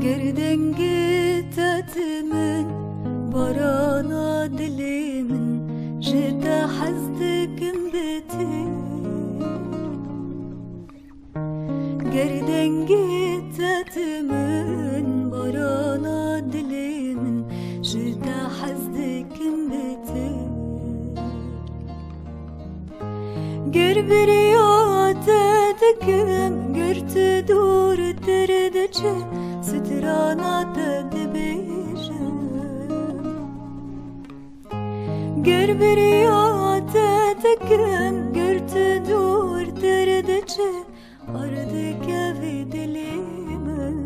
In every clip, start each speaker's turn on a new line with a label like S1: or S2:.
S1: Geriden git etimin Barana dilimin Jirde hazdikim biti Geriden git etimin Barana dilimin Jirde hazdikim biti Ger bir yat edikim Gerti dur derdeci Harana tedbirim Gör bir yata tekrem Gürtü dur derdici Ardık evi dilimin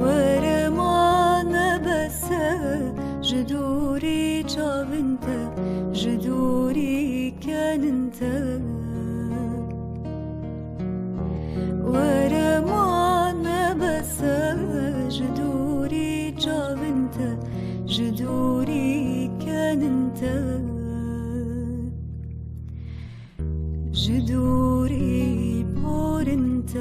S1: Vermane bese Jiduri çavinte Jiduri keninte Word. جذوري كان انت. جذوري بور انت.